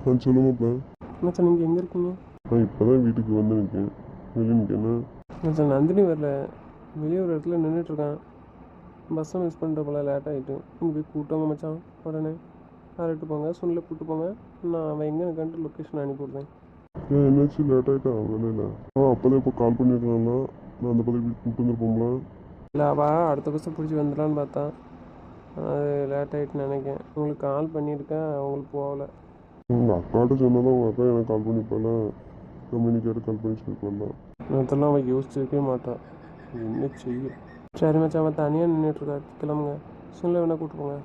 ஆ சொல்லுமாப்பா மச்சான் நீங்கள் எங்கே இருக்கீங்க? நான் இப்போ தான் வீட்டுக்கு வந்து நிற்கேன் வெளியே நிற்கேன்னா மச்சான் நந்தினி வரல. வெளியே ஒரு இடத்துல நின்றுட்டுருக்கான் பஸ்ஸை மிஸ் பண்ணிட்ட போல லேட் ஆகிட்டு இங்கே போய் கூட்டவங்க மச்சான். உடனே யார்கிட்ட போங்க? சுனில் கூப்பிட்டு போங்க. நான் அவன் எங்கே இருக்கான்ட்டு லொக்கேஷன் அனுப்பி விட்றேன். ஏன் என்னாச்சு? லேட் ஆகிட்டா வேலையில் ஆ அப்போ தான் இப்போ கால் பண்ணியிருக்காங்களா நான் அந்த பதவி கூப்பிட்டு வந்துருப்போம்ல. இல்லை அவா அடுத்த பஸ்ஸை பிடிச்சி வந்துடலான்னு பார்த்தா. அது லேட் ஆகிட்டுன்னு நினைக்கிறேன். உங்களுக்கு கால் பண்ணியிருக்கேன். அவங்களுக்கு போகல. உங்கள் அக்காட்ட சொன்னாலும் உங்கள் அக்கா எனக்கு கால் பண்ணிப்பால கம்யூனிகேட்டர் கால் பண்ணி சொல்லிக்கலாம் அதெல்லாம் அவன் யோசிச்சிருக்கவே மாட்டான் என்ன செய்ய? சரி மச்சான் அவன் தனியாக நின்றுட்டுருக்கா கிளம்புங்க. சுனில் வேணா கூப்பிட்டு போங்க.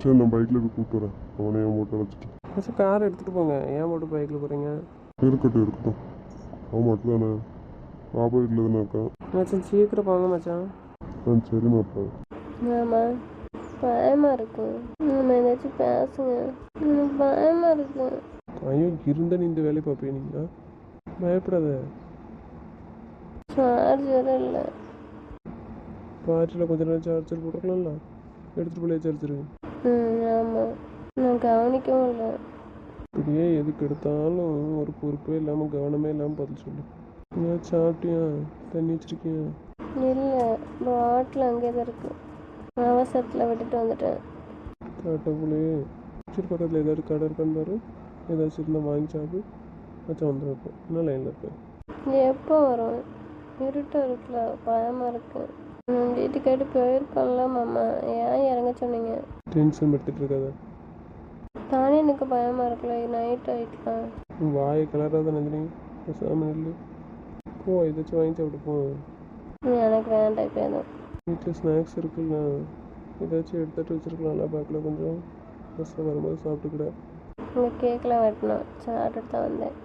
சரி நான் பைக்கில் போய் கூப்பிட்டு வரேன். அவனை என் போட்டு அழைச்சிட்டு மச்சான் கார் எடுத்துகிட்டு போங்க. ஏன் மட்டும் பைக்கில் போகிறீங்க இருக்கட்டும் இருக்கட்டும். அவன் மட்டும் தானே. பாப்பா வீட்டில் தானே இருக்கான். மச்சான் சீக்கிரம் போங்க மச்சான். ஆ சரிம்மாப்பா மாமா பயமா இருக்கு. நம்ம ஏதாச்சும் பேசுங்க. எனக்கு பயமா இருக்கு. ஐயோ இருந்தா நீ இந்த வேலையை பார்ப்பீங்க நீங்களா பயப்படாத. சார்ஜர் இல்லை. பாட்டில் கொஞ்ச நேரம் சார்ஜர் போட்டுக்கலாம்ல. எடுத்துகிட்டு போய் சார்ஜரு ம் ஆமாம் நான் கவனிக்கவும் இல்லை. இப்படியே எதுக்கு எடுத்தாலும் ஒரு பொறுப்பே இல்லாமல் கவனமே இல்லாமல் பதில் சொல்லு. ஏதாவது சாப்பிட்டியா? தண்ணி வச்சிருக்கியா? இல்லை பாட்டில் அங்கே தான் இருக்கு. அவசரத்தில் விட்டுட்டு வந்துட்டேன். காட்டக்குள்ளே சரி பக்கத்தில் ஏதாவது கடை இருக்கான்னு பாரு. ஏதாச்சும் இருந்தால் வாங்கி சாப்பிடு. மச்சான் வந்துடும் இப்போ என்ன லைனில் இருப்பேன் எப்போ வரும் இருட்டம் இருக்குல்ல பயமா இருக்கு. நான் வீட்டுக்காட்டு போயிருக்கோம்ல மாமா. ஏன் இறங்க சொன்னீங்க? டென்ஷன் எடுத்துகிட்டு இருக்காத. தானே எனக்கு பயமா இருக்குல்ல நைட் ஆயிட்டலாம் உன் வாயை கலராத நந்தினி பேசாமல் போ ஏதாச்சும் வாங்கி சாப்பிட்டு போ. எனக்கு வேண்டாம் இப்போ எதுவும் வீட்டில் ஸ்நாக்ஸ் இருக்குல்ல ஏதாச்சும் எடுத்துகிட்டு வச்சிருக்கலாம்ல பேக்கில் கொஞ்சம். பஸ்ஸில் வரும்போது சாப்பிட்டுக்கிட இங்கே கேக்கெலாம் வெட்டணும் சாப்பிட்டுட்டு தான் வந்தேன்.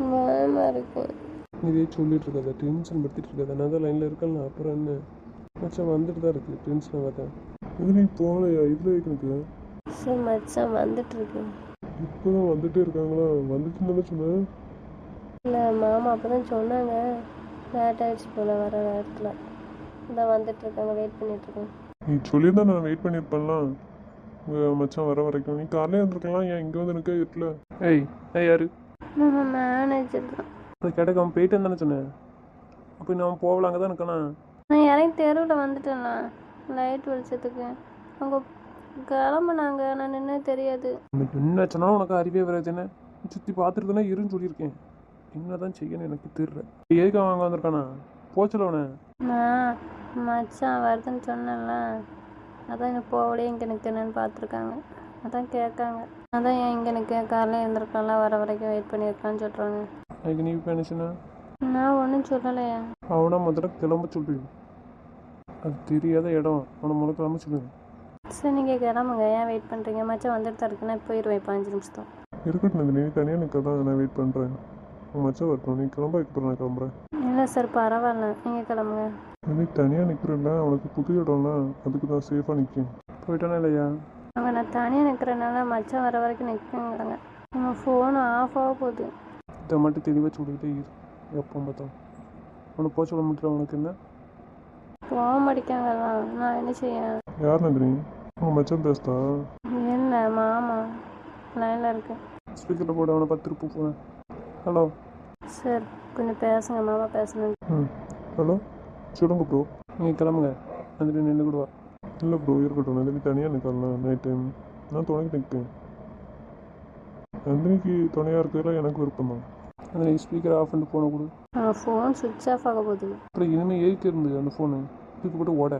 பயமா இருக்கு. இதே சொல்லிட்டு இருக்காத டென்ஷன் படுத்திட்டு இருக்காத. நான் தான் லைனில் இருக்கல அப்புறம் என்ன? மச்சான் வந்துட்டு தான் இருக்கு டென்ஷன் ஆகாத இது நீ போகலையா? இதில் எனக்கு சரி மச்சான் வந்துட்டு இருக்கு. இப்போ தான் வந்துட்டே இருக்காங்களா? வந்துச்சுன்னு தானே சொன்னேன் இல்லை மாமா அப்போ தான் சொன்னாங்க. லேட் ஆயிடுச்சு போல் வர நேரத்தில். இதான் வந்துட்டு இருக்காங்க வெயிட் பண்ணிட்டு இருக்கேன் நீ சொல்லியிருந்தா நான் வெயிட் பண்ணியிருப்பேன்லாம் உங்கள் மச்சான் வர வரைக்கும். நீ காலையில் இருந்திருக்கலாம் ஏன் இங்கே வந்து எனக்கு இருட்டில்? ஏய் ஏய் யாரு? மாமா மேனேஜர் தான். அது கிடைக்க அவன் போயிட்டு தானே சொன்னேன் அப்போ நான் போகலாங்க தான் இருக்கேண்ணா நான் இறங்கி தெருவில் வந்துட்டேன்ண்ணா லைட் வெளிச்சத்துக்கு. அவங்க கிளம்புனாங்க நான் நின்று தெரியாது. உனக்கு என்ன சொன்னாலும் உனக்கு அறிவே வராது என்ன? சுற்றி பார்த்துட்டு தானே இருன்னு சொல்லியிருக்கேன். என்ன தான் செய்யணும் எனக்கு தெரியல. எதுக்கு அவன் அங்கே வந்திருக்கானா? போச்சல அவனை நான் மச்சான் வருதுன்னு சொன்னேன்ல. அதான் எனக்கு போகலையே இங்கே நிற்கணும்னு பார்த்துருக்காங்க. அதான் கேட்காங்க. அதான் ஏன் இங்கே நிற்க காலையில் இருந்திருக்கலாம்ல வர வரைக்கும் வெயிட் பண்ணியிருக்கலாம்னு சொல்கிறாங்க அதுக்கு நீ சொன்ன? நான் ஒன்றும் சொல்லலையா. அவனை முதல்ல கிளம்ப சொல்லு. அது தெரியாத இடம். அவனை முதல்ல கிளம்ப சொல்லு. சரி நீங்கள் கிளம்புங்க. ஏன் வெயிட் பண்ணுறீங்க மச்சான் வந்துட்டு தான் இருக்குன்னா போயிடுவேன் இப்போ அஞ்சு நிமிஷம் இருக்கட்டும் நீ தனியாக நிற்க தான் நான் வெயிட் பண்ணுறேன் மச்சான் வரட்டும். நீ கிளம்ப அப்புறம் நான் கிளம்புறேன். இல்லை சார் பரவாயில்ல. நீங்கள் கிளம்புங்க. நீ தனியாக நிற்கிறல்ல அவனுக்கு புது இடம்ல அதுக்கு தான் சேஃபாக நிற்கும் போயிட்டானே இல்லையா? அவங்க நான் தனியாக நிற்கிறனால மச்சான் வர வரைக்கும் நிற்குங்கிறாங்க நம்ம ஃபோன் ஆஃப் ஆக போகுது. இதை மட்டும் தெளிவாக சொல்லிக்கிட்டே இரு. எப்போ பார்த்தா அவனை போக சொல்ல முடியல அவனுக்கு என்ன? போக மாட்டேங்காங்கலாம் நான் என்ன செய்ய? யார் நந்தினி? உங்கள் மச்சான் பேசுதா? இல்லை மாமா. லைனில் இருக்கு. ஸ்பீக்கரில் போட அவனை பத்து ரூபா போனேன். ஹலோ சார் கொஞ்சம் பேசுங்க மாமா பேசணும் ஹலோ சொல்லுங்க ப்ரோ நீங்கள் கிளம்புங்க. வந்துட்டு நின்று கூடுவா. இல்லை ப்ரோ இருக்கட்டும். நந்தினி தனியாக நிற்கலாம் நைட் டைம் நான் துணைக்கு நிற்பேன் நந்தினிக்கு துணையாக இருக்கிறதுல எனக்கு விருப்பம் தான். அந்த ஸ்பீக்கர் ஆஃப் பண்ணிட்டு ஃபோனை கொடு. ஃபோன் சுவிட்ச் ஆஃப் ஆக போகுது. அப்புறம் இனிமேல் எதுக்கு இருந்தது அந்த ஃபோனு தூக்கி போட்டு ஓட.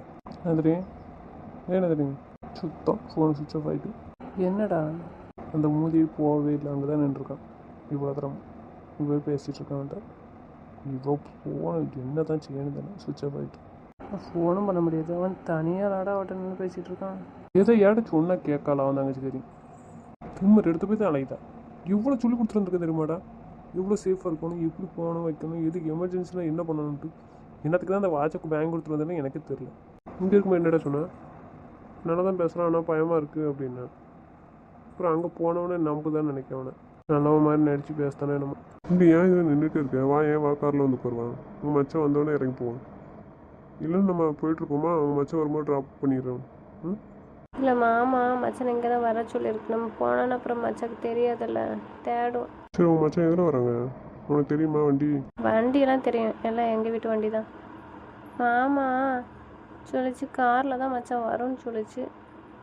நந்திரி ஏன் நந்திரி சுத்தம். ஃபோன் சுவிட்ச் ஆஃப் ஆகிட்டு என்னடா? அந்த மூதி போகவே இல்லை. அங்கே தான் நின்றுருக்கான். இவ்வளோ தரம். இவ்வளோ பேசிகிட்டு இருக்கான்ட்ட இவ்வளோ ஃபோன் என்ன தான் செய்யணும் தானே சுவிட்ச் ஆஃப் ஆகிட்டு ஃபோனும் பண்ண முடியாது. அவன் தனியாக லாடா அவட்ட நின்று பேசிகிட்டு இருக்கான். ஏதோ ஏடா சொன்னா கேட்கலாம் அவன் தங்கச்சி தெரியும் தும்மர் எடுத்து போய் தான் அழைத்தான் இவ்வளோ சொல்லி கொடுத்துருந்துருக்க தெரியுமாடா? எவ்வளோ சேஃபாக இருக்கணும் எப்படி போகணும் வைக்கணும் எதுக்கு எமர்ஜென்சியில் என்ன பண்ணணுன்ட்டு என்னத்துக்கு தான் அந்த வாட்சுக்கு பேங்க் கொடுத்துட்டு வந்தேன்னு எனக்கு தெரியல. இங்கே இருக்கும்போது என்னடா சொன்னேன் நல்லா தான் பேசுகிறான் ஆனால் பயமாக இருக்குது அப்படின்னா. அப்புறம் அங்கே போனவனே நம்புதான்னு நினைக்கவனே நல்லவன் மாதிரி நடித்து பேசுதானே நம்ம இங்கே ஏன் இதில் நின்றுட்டு இருக்க? வா ஏன் வா காரில் வந்து உட்காருவான் உங்கள் மச்சான் வந்தோடனே இறங்கி போவான் இல்லைன்னு நம்ம போயிட்டுருப்போமா அவங்க மச்சான் வரும்போது ட்ராப் பண்ணிடுறோம். ம்? இல்லை மாமா மச்சான் இங்கே தான் வர சொல்லியிருக்கு. நம்ம போனோன்னு அப்புறம் மச்சாக்கு தெரியாதுல்ல தேடும் சரி உன் மச்சான் எதில் வராங்க? உனக்கு தெரியுமா வண்டி? வண்டியெல்லாம் தெரியும். எல்லாம் எங்கள் வீட்டு வண்டி தான். மாமா சொல்லிச்சு காரில் தான் மச்சான் வரும்னு சொல்லிச்சு.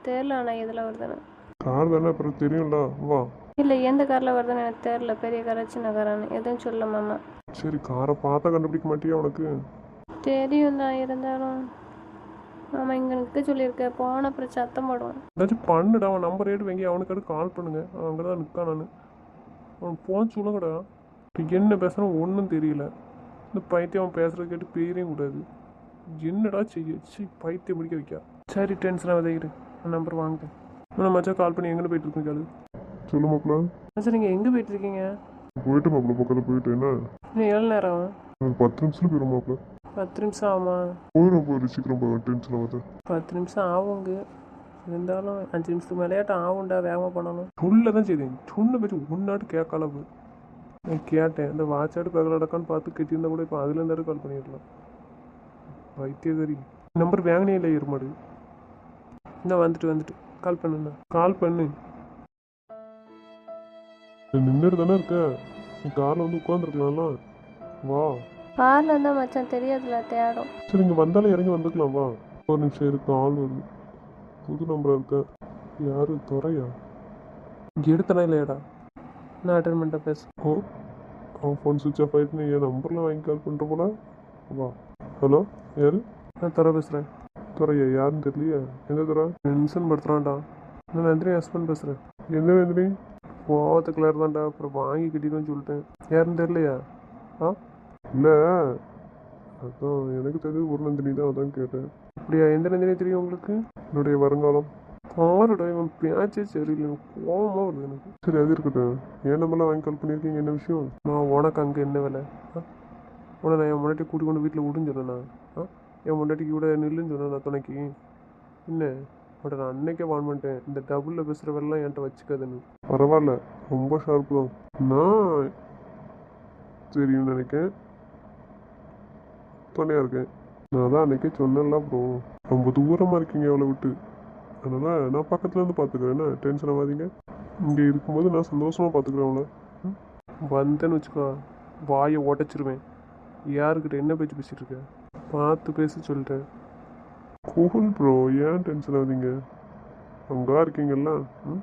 தெரில ஆனால் எதில் வருதுன்னு. கார் தானே அப்புறம் தெரியும்ல. வா. இல்லை எந்த காரில் வருதுன்னு எனக்கு தெரில பெரிய காரா சின்ன காரான்னு. எதுவும் சொல்ல மாமா. சரி காரை பார்த்தா கண்டுபிடிக்க மாட்டியா உனக்கு? தெரியும் தான் இருந்தாலும். மாமா இங்கே நிற்க சொல்லியிருக்க. போன அப்புறம் சத்தம் போடுவான். ஏதாச்சும் பண்ணுடா அவன் நம்பர் ஏடு வாங்கி அவனுக்கு அடுத்து கால் பண்ணுங்க. அங்கே தான் நிற்கான் நான். அவன் போன் சொல்லுங்கடா என்ன பேசுகிறான் ஒன்றும் தெரியல. இந்த பைத்தியம் அவன் பேசுறது கேட்டு பேரையும் கூடாது. என்னடா செய்ய? சி பைத்தியம் பிடிக்க வைக்கா. சரி டென்ஷனாக விதைக்கிட்டு நான் நம்பர் வாங்கிட்டேன். நான் மச்சா கால் பண்ணி எங்கே போயிட்டு இருக்கேன் கேளு. சொல்லு மாப்பிள்ள சார் நீங்கள் எங்கே போயிட்டு இருக்கீங்க போயிட்டு மாப்பிள்ள பக்கத்தில் போயிட்டு என்ன? இன்னும் ஏழு நேரம்? ஆகும். ஒரு பத்து நிமிஷத்துல போயிடும் மாப்பிள்ள பத்து நிமிஷம் ஆகுமா? போயிடும் போயிடும் சீக்கிரம் போயிடும் டென்ஷன் ஆகுது பத்து நிமிஷம் ஆகுங்க. இருந்தாலும் அஞ்சு நிமிஷத்துக்கு மேலேயாட்டம் ஆகும்டா வேகமாக பண்ணணும். சொல்ல தான் செய்தேன். சொன்ன பேச்சு ஒன்னாட்டு கேட்கல போய் நான் கேட்டேன். இந்த வாட்சாடு பகலடக்கான்னு பார்த்து கட்டியிருந்தா கூட இப்போ அதுலேருந்து கால் பண்ணிடலாம். வைத்தியகரி நம்பர் வாங்கினே இல்லை எருமாடு இந்த வந்துட்டு வந்துட்டு. கால் பண்ணுண்ணா. கால் பண்ணு. நின்றுட்டு தானே இருக்க? நீ காரில் வந்து உட்காந்துருக்கலாம்ல வா. காரில் இருந்தால் மச்சான் தெரியாதுல்ல தேடும். சரி இங்கே வந்தாலும் இறங்கி வந்துக்கலாம் வா. ஒரு நிமிஷம் இருக்கு ஆள் வருது புது நம்பராக இருக்க. யாரு துறையா எடுத்தனா இல்லையாடா? நான் அட்டன் பண்ணிட்டேன் பேச ஓ அவன் ஃபோன் சுவிட்ச் ஆஃப் ஆகிட்டு நீ என் நம்பர்லாம் வாங்கி கால் பண்ணுற போல? வா. ஹலோ யாரு? நான் தர பேசுகிறேன் துறையா யாருன்னு தெரியலையே. எந்த துறை டென்ஷன் படுத்துறான்டா. நான் நந்தினி ஹஸ்பண்ட் பேசுகிறேன் எந்த வேந்திரி கோவத்து கலர் தான்டா அப்புறம் வாங்கி கட்டிடுன்னு சொல்லிட்டேன். யாருன்னு தெரியலையா? ஆ? இல்லை. அதான் எனக்கு தெரிஞ்சது ஒரு நந்தினி தான் அதான் கேட்டேன். அப்படியா? எந்த நந்தினி தெரியும் உங்களுக்கு? என்னுடைய வருங்காலம். பாருடா இவன் பேச்சே சரியில்லை. கோவமாக வருது எனக்கு. சரி அது இருக்கட்டும். ஏன் நம்பர்லாம் வாங்கி கால் பண்ணியிருக்கீங்க? என்ன விஷயம்? நான் உனக்கு அங்கே என்ன வேலை? ஆ? உன நான் என் முன்னாடி கூட்டி கொண்டு வீட்டில் விடுன்னு சொன்னேனா? ஆ? என் முன்னாடிக்கு கூட நில்லுன்னு சொன்னேன் நான் துணைக்கு? என்ன? பட் நான் அன்னைக்கே வான் பண்ணிட்டேன். இந்த டபுளில் பேசுகிறவெல்லாம் என்கிட்ட வச்சுக்காதுன்னு பரவாயில்ல ரொம்ப ஷார்ப்பு தான். நான் தெரியும்னு நினைக்கேன் துணையாக இருக்கேன். நான் தான் அன்றைக்கே சொன்னேன்ல ப்ரோ ரொம்ப தூரமாக இருக்கீங்க அவளை விட்டு. அதனால் நான் பக்கத்துலேருந்து பார்த்துக்கிறேன் என்ன டென்ஷன் ஆகாதீங்க. இங்கே இருக்கும்போது நான் சந்தோஷமாக பார்த்துக்கிறேன் அவளை. வந்தேன்னு வச்சுக்கோ வாயை உடச்சிருவேன். யாருக்கிட்ட என்ன பேச்சு பேசிகிட்டு இருக்க? பார்த்து பேச சொல்லிட்டேன். கூல் ப்ரோ ஏன் டென்ஷன் ஆகுதீங்க அங்கே இருக்கீங்கல்ல? ம்?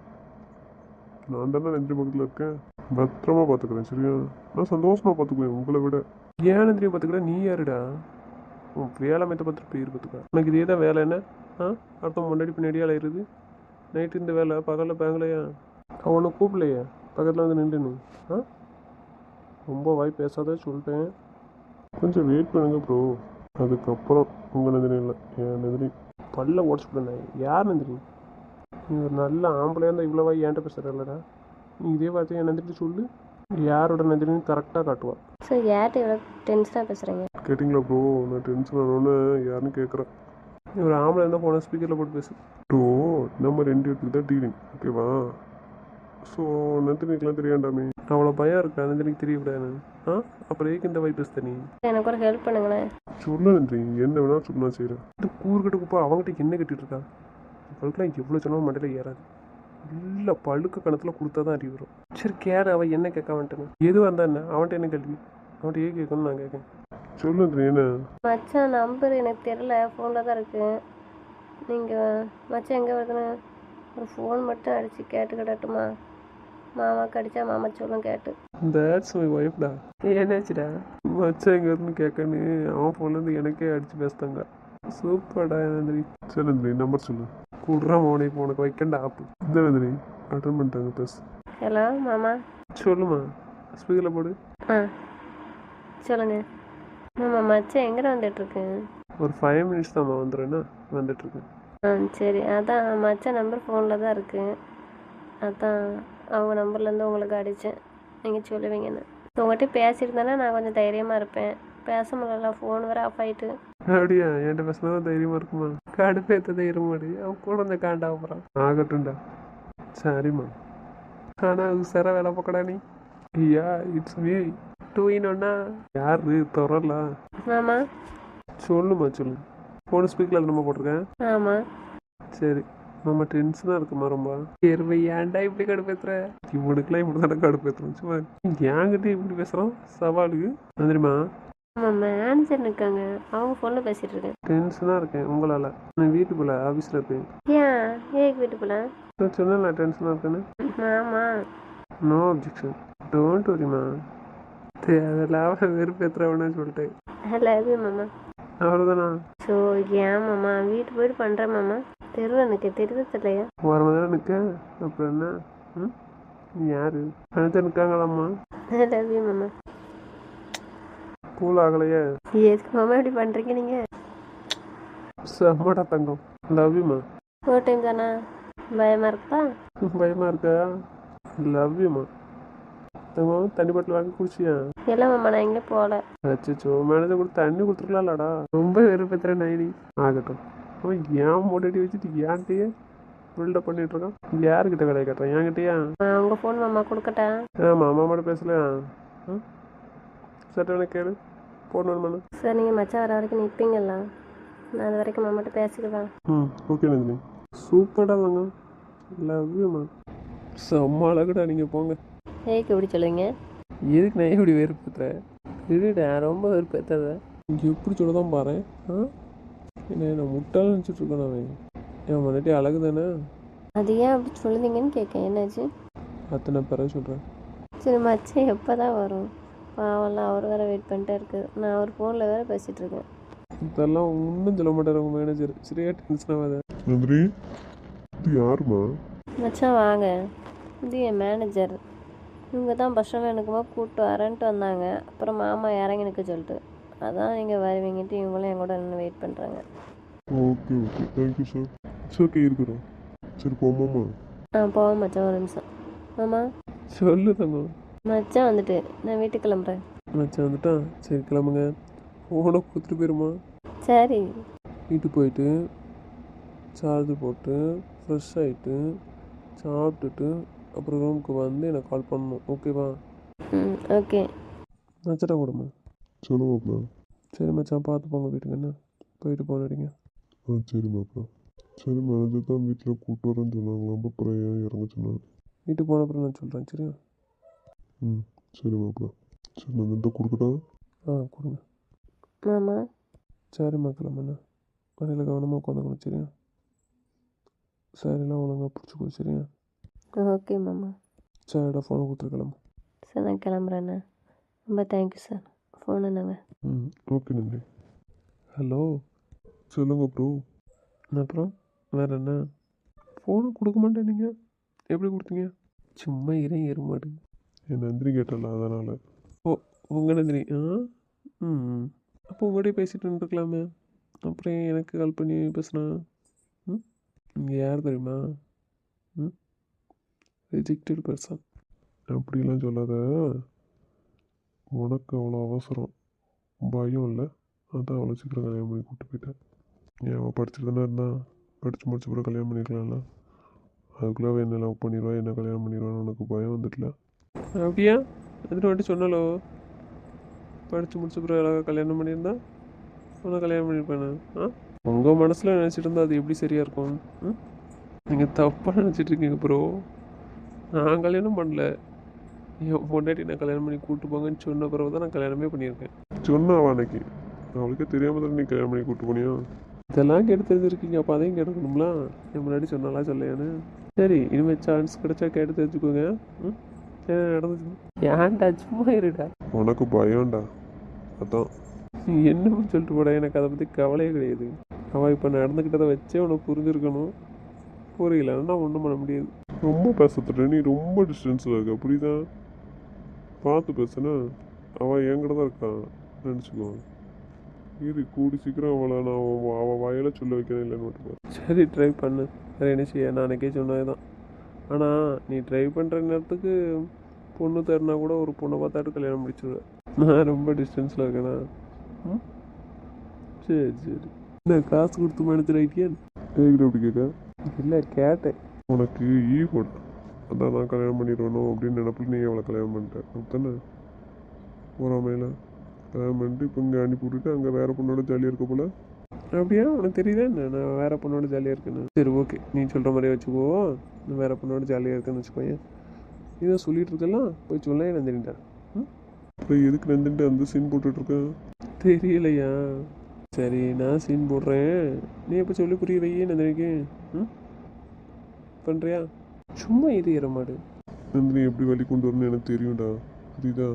நான் தானே நெஞ்சு பக்கத்தில் இருக்கேன். பத்திரமா பார்த்துக்கிறேன் சரியா? நான் சந்தோஷமாக பார்த்துக்குவேன் உங்களை விட. ஏன் நந்தினி பார்த்துக்கிற நீ யாருடா? உன் வேலை மேத்த பார்த்துட்டு போயிரு பார்த்துக்க எனக்கு இதே தான் வேலை என்ன? ஆ? அடுத்த முன்னாடி பின்னாடி அலையிறது? நைட்டு இந்த வேலை பகலில் பேங்கலையா? அவனை கூப்பிடலையா? பக்கத்தில் வந்து நின்று நீ. ஆ? ரொம்ப வாய் பேசாத சொல்லிட்டேன் கொஞ்சம் வெயிட் பண்ணுங்க ப்ரோ அதுக்கப்புறம் உங்கள் நந்தினி இல்லை. என் நந்தினி பல்ல உடச்சு விடுனேன் யார் நந்தினி? நீ ஒரு நல்ல ஆம்பளையாக இருந்தால் இவ்வளோ வாய் ஏன்ட்ட பேசுகிறல்லடா நீ இதே வார்த்தையை என் நந்தினி சொல்லு. யாரோட நந்தினின்னு கரெக்டாக காட்டுவா. சார் யார்கிட்ட இவ்வளோ டென்ஷனாக பேசுகிறீங்க கேட்டிங்களா ப்ரோ நான் டென்ஷன் ஆனோன்னு யாருன்னு கேட்குறேன். ஒரு ஆம்பளை இருந்தால் போன ஸ்பீக்கரில் போட்டு பேசு. ப்ரோ நம்ம ரெண்டு இடத்துக்கு தான் டீலிங் ஓகேவா ஸோ நந்தினிக்கெலாம் தெரியாண்டாமே அவ்வளோ பயம் இருக்கா? நந்தினிக்கு தெரியக்கூடாது ஆ? அப்புறம் ஏக்கு இந்த வாய் பேசுத நீ? எனக்கு ஒரு ஹெல்ப் பண்ணுங்களேன். சொல்ல நன்றி. என்ன வேணாலும் நான் செய்கிறேன் இந்த கூறுகிட்ட குப்பா அவங்ககிட்ட என்ன கட்டிட்டு இருக்கா? அவளுக்குலாம் எவ்வளோ சொன்னாலும் மண்டையில் ஏறாது. இல்லை பழுக்க கணத்தில் கொடுத்தா தான் அறிவு வரும். சரி கேடு அவள் என்ன கேட்க வந்துட்டேன்னு எதுவாக இருந்தா என்ன? அவன்கிட்ட என்ன கேள்வி? அவன்கிட்ட ஏன் கேட்கணும்னு நான் கேட்கேன். சொல்லு நன்றி என்ன? மச்சான் நம்பர் எனக்கு தெரில ஃபோனில் தான் இருக்குது நீங்கள் மச்சான் எங்கே வருதுன்னு? ஒரு ஃபோன் மட்டும் அடித்து கேட்டுக்கிடட்டுமா மாமாக்கு அடித்தா மாமா சொல்லும் கேட்டு. தட்ஸ் மை ஒய்ஃப்டா என்னாச்சுடா மச்சான் எங்க இருந்து கேட்கன்னு அவன் ஃபோன்லேருந்து எனக்கே அடித்து பேசுதாங்க சூப்பர்டா நந்திரி சரி நந்தினி நம்பர் சொல்லு. கூடுறா மோனை உனக்கு வைக்கண்டா ஆப்பு இந்த நந்தினி அட்டன் பண்ணிட்டாங்க பேச. ஹலோ மாமா. சொல்லுமா ஸ்பீக்கரில் போடு. ஆ சொல்லுங்கள் மாமா மச்சான் எங்கே வந்துட்டுருக்கு? ஒரு ஃபைவ் மினிட்ஸ் தான் வந்துடுறேன்னா வந்துட்டுருக்கேன் ஆ சரி அதான் மச்சான் நம்பர் ஃபோனில் தான் இருக்குது அதான் அவங்க நம்பர்லேருந்து உங்களுக்கு அடித்தேன் நீங்கள் சொல்லுவீங்கன்னு. உங்கள்கிட்ட பேசியிருந்தேன்னா நான் கொஞ்சம் தைரியமாக இருப்பேன். பேச முடியல ஃபோன் வேறு ஆஃப் ஆகிட்டு அப்படியா? என்கிட்ட பேசினா தான் தைரியமாக இருக்குமா? கடுப்பேத்த தைரியம் அவன் கூட வந்து காண்டா போகிறான் ஆகட்டும்டா. சரிம்மா. ஆனால் அது சிற வேலை பார்க்கடா நீ. ஐயா இட்ஸ் மீ டூ இன் ஒன்னா யாரு? துறலா? மாமா சொல்லுமா சொல்லு. ஃபோன் ஸ்பீக்கரில் நம்ம போட்டிருக்கேன் ஆமாம் சரி. மாமா டென்ஷனாக இருக்குமா ரொம்ப? எருமை ஏன்டா இப்படி கடுப்பேத்துற? இவனுக்குலாம் இப்படி தானே கடுப்பேற்றுறோம் சும்மா என்கிட்ட இப்படி பேசுகிறான் சவாலுக்கு தெரியுமா? ஆமாம் மேனேஜர் இருக்காங்க. அவங்க ஃபோனில் பேசிகிட்டு இருக்கேன் டென்ஷனாக இருக்கேன் உங்களால். நான் வீட்டுக்குள்ள ஆஃபீஸில் இருக்கேன் ஏன்? ஏக்கு வீட்டு போகலாம் நான் சொன்னேன்ல டென்ஷனாக இருக்கேன்னு. ஆமாம் நோ அப்ஜெக்ஷன் டோன்ட் வரிமா தேவையில்லாம வெறுப்பேற்றுறவனு சொல்லிட்டு. ஐ லவ் யூ மாமா. அவ்வளோதானா ஸோ ஏன் மாமா? வீட்டு போயிட்டு பண்ணுறேன் மாமா. தெருவில் எனக்கு தெரியல தெரியலையா. நேரம் நிற்க அப்புறம் என்ன? ம்? யாரு? நினச்சா நிற்காங்களாம்மா ஐ லவ் யூ மாமா கூல் ஆகலையே. எதுக்கு மாமா இப்படி பண்ணுறீங்க நீங்கள் செம்மடா தங்கம். லவ் யூமா ஒரு டைம் தானா? பயமாக இருக்குதா பயமா இருக்கா? லவ் யூமா தங்கம் தண்ணி பாட்டில் வாங்கி குடிச்சியா? இல்லை மாமா நான் எங்கேயும் போகல. அச்சோ மேனேஜர் கூட தண்ணி கொடுத்துருக்கலாம்லடா. ரொம்ப வெறுப்பேத்துற நைனி ஆகட்டும். அவன் ஏன் மொட்டடி வச்சுட்டு ஏன்ட்டையே பில்டப் பண்ணிட்டு இருக்கான். யாருக்கிட்ட வேலையை கட்டுறான் என்கிட்டயா? உங்கள் ஃபோன் மாமா கொடுக்கட்டா? ஆமாம் அம்மா மட்டும் பேசலையா சரி வேணா கேளு. போன் வேணுமாண்ணா சார் நீங்கள் மச்சான் வர வரைக்கும் நிற்பீங்களா நான் அது வரைக்கும் மாமாட்ட பேசிக்குவேன் ம் ஓகே நந்தினி. சூப்பர்டா தாங்க லவ் யூமா செம்ம அழகுடா நீங்கள் போங்க. ஏக்கு எப்படி சொல்லுவீங்க எதுக்கு நான் இப்படி வெறுப்பேற்றுறேன் இருடா ரொம்ப வெறுப்பேற்றாத இங்கே எப்படி சொல்ல தான் பாரு. ஆ? என்ன நான் முட்டாள் நினச்சிட்டு இருக்கேன் அவன் என் முன்னாடி அழகு தானே அது ஏன் அப்படி சொல்லுதீங்கன்னு கேட்கேன். என்னாச்சு? அத்தனை பிறகு சொல்கிறேன் சரி மச்சான் எப்போ தான் வரும்? பாவம்லாம் அவர் வேறு வெயிட் பண்ணிட்டே இருக்கு நான் அவர் ஃபோனில் வேறு பேசிகிட்டு இருக்கேன். இதெல்லாம் ஒன்றும் சொல்ல மாட்டார் உங்கள் மேனேஜர் சரியா டென்ஷன் ஆகாத. இது யாருமா மச்சான் வாங்க. இது என் மேனேஜர் இவங்க தான் பஸ் எனக்குமா கூப்பிட்டு வரேன்ட்டு வந்தாங்க. அப்புறம் மாமா இறங்கி நிற்க சொல்லிட்டு. அதான் நீங்கள் வருவீங்கன்ட்டு இவங்களும் என் கூட நின்று வெயிட் பண்ணுறாங்க okay okay thank you sir சரி ஓகே இருக்கிறோம் சரி போமாம்மா ஆ போவோம் மச்சான். ஒரு நிமிஷம். மாமா சொல்லு தங்கம். மச்சான் வந்துட்டு. நான் வீட்டுக்கு கிளம்புறேன். மச்சான் வந்துட்டான் சரி கிளம்புங்க. ஃபோனை கொடுத்துட்டு போயிருமா? சரி. வீட்டுக்கு போயிட்டு சார்ஜர் போட்டு ஃப்ரெஷ் ஆகிட்டு சாப்பிட்டுட்டு அப்புறம் ரூமுக்கு வந்து எனக்கு கால் பண்ணணும். ஓகேவா ம் ஓகே மச்சடா கொடுமா சொல்லு மாப்பிள சரி மச்சான் பார்த்து போங்க வீட்டுக்கு என்ன? போயிட்டு போன அடிங்க. ஆ சரி மாப்பிள சரி மேனேஜர் தான் வீட்டில் கூப்பிட்டு வரேன்னு சொன்னாங்களா? அப்புறம் ஏன் இறங்க சொன்னாங்க வீட்டுக்கு போன அப்புறம் நான் சொல்கிறேன் சரியா? ம் சரி மாப்பிள சரி நான் இந்த கொடுக்கட்டா? ஆ கொடுங்க. மாமா. சரிம்மா கிளம்புண்ணா வரையில் கவனமாக உட்காந்துக்கணும் சரியா? சரிலாம் ஒழுங்காக பிடிச்சிக்கோ சரியா? ஓகே மாமா. சரிடா ஃபோனை கொடுத்துரு கிளம்பு. சார் நான் கிளம்புறேண்ணே ரொம்ப தேங்க்யூ சார் ஃபோன் என்னங்க ம் ஓகே நன்றி ஹலோ சொல்லுங்க ப்ரோ அப்புறம் வேறு என்ன? ஃபோனை கொடுக்க மாட்டேன் நீங்கள் எப்படி கொடுத்தீங்க? சும்மா இறை எருமாடு என் நந்தினி கேட்டல அதனால்? ஓ உங்கள் நந்தினி. ஆ? ம். அப்போ உங்கள்கிட்ட பேசிட்டு இருந்துருக்கலாமே. அப்புறம் எனக்கு கால் பண்ணி பேசுனா? ம்? இங்கே யார் தெரியுமா? ம்? ரிஜெக்டட் பர்சன் அப்படிலாம் சொல்லாத. உனக்கு அவ்வளோ அவசரம். பயம் இல்லை. அதான் அவ்வளோ சீக்கிரம் கல்யாணம் பண்ணி கூப்பிட்டு போயிட்டேன். ஏன் அவன் படிச்சுட்டு தானே இருந்தான் படித்து முடிச்ச பிறகு கல்யாணம் பண்ணிக்கலாம்ல? அதுக்குள்ளே என்ன லவ் பண்ணிடுவான் என்ன கல்யாணம் பண்ணிடுவான்னு உனக்கு பயம் வந்துட்டல? அப்படியா எத்தனை வாட்டி சொன்னாலோ? படித்து முடிச்ச பிறகு அழகாக கல்யாணம் பண்ணியிருந்தா உன்னை கல்யாணம் பண்ணியிருப்பேன் ஆ? உங்கள் மனசில் நினச்சிட்டு இருந்தால் அது எப்படி சரியாக இருக்கும் ம்? நீங்கள் தப்பாக நினச்சிட்டு இருக்கீங்க ப்ரோ நான் கல்யாணம் பண்ணல. என் பொண்டாட்டி நான் கல்யாணம் பண்ணி கூப்பிட்டு போங்கன்னு சொன்ன பிறகு தான் நான் கல்யாணமே பண்ணியிருக்கேன். சொன்னா அன்னைக்கு. அவளுக்கே தெரியாம தானே நீ கல்யாணம் பண்ணி கூப்பிட்டு போனியா? இதெல்லாம் கேட்டு தெரிஞ்சிருக்கீங்க அப்போ அதையும் கேட்டுக்கணும்ல? என் முன்னாடி சொன்னாலா சொல்லையான்னு? சரி இனிமேல் சான்ஸ் கிடைச்சா கேட்டு தெரிஞ்சுக்கோங்க. ம்? என்ன நடந்துச்சு? ஏன்டா சும்மா இருடா. உனக்கு பயம்டா. அதான். என்னமோ சொல்லிட்டு போட எனக்கு அதை பற்றி கவலையே கிடையாது. அவள் இப்போ நடந்துக்கிட்டதை வச்சே உனக்கு புரிஞ்சிருக்கணும். புரியலன்னா ஒன்றும் பண்ண முடியாது. ரொம்ப பேசுற நீ ரொம்ப டிஸ்டன்ஸில் இருக்க. புரியுதா? பார்த்து பேசுனா அவள் என்கிட்ட தான் இருக்கான் நினச்சிக்கோ இரு கூடி சீக்கிரம் அவளை நான் அவ- அவ வாயில சொல்ல வைக்கிறேன் இல்லைன்னு மட்டும். சரி ட்ரை பண்ணு. வேறு என்ன செய்ய? நான் அன்றைக்கே சொன்னது தான். ஆனால் நீ ட்ரை பண்ணுற நேரத்துக்கு பொண்ணு தருனா கூட ஒரு பொண்ணை பார்த்தாட்டு கல்யாணம் முடிச்சிடுவேன் நான் ரொம்ப டிஸ்டன்ஸில் இருக்கேனா? சரி சரி. என்ன காசு கொடுத்து மனுச்சுறாயிட்டியா ஏகிட்ட அப்படி கேட்க? இல்லை கேட்டேன். உனக்கு ஈகோட அதான் நான் கல்யாணம் பண்ணிடணும் அப்படின்னு நினப்பில் நீ அவளை கல்யாணம் பண்ணிட்டேன் அப்படித்தானே? போகிறாமையில கல்யாணம் பண்ணிட்டு இப்போ இங்கே அனுப்பி விட்டுட்டு அங்கே வேறு பொண்ணோட ஜாலியாக இருக்க போல? அப்படியா? உனக்கு தெரியுதா என்ன? நான் வேறு பொண்ணோட ஜாலியாக இருக்கேன்னு. சரி ஓகே நீ சொல்கிற மாதிரியே வச்சுக்கோ. நான் வேறு பொண்ணோட ஜாலியாக இருக்கேன்னு வச்சுக்கோயேன் இதை சொல்லிட்டு இருக்கலாம். போய் சொல்ல நான் தெரியுண்டேன் ம்? அப்புறம் எதுக்கு நந்தின்ட்டு அந்த சீன் போட்டுட்ருக்கேன் தெரியலையா? சரி நான் சீன் போடுறேன். நீ எப்போ சொல்லி புரிய வையே நந்தினிக்கு? ம்? பண்ணுறியா சும்மா இது ஏற மாடு. நந்தினி எப்படி வழி கொண்டு வரணும்னு எனக்கு தெரியும்டா. புரியுதா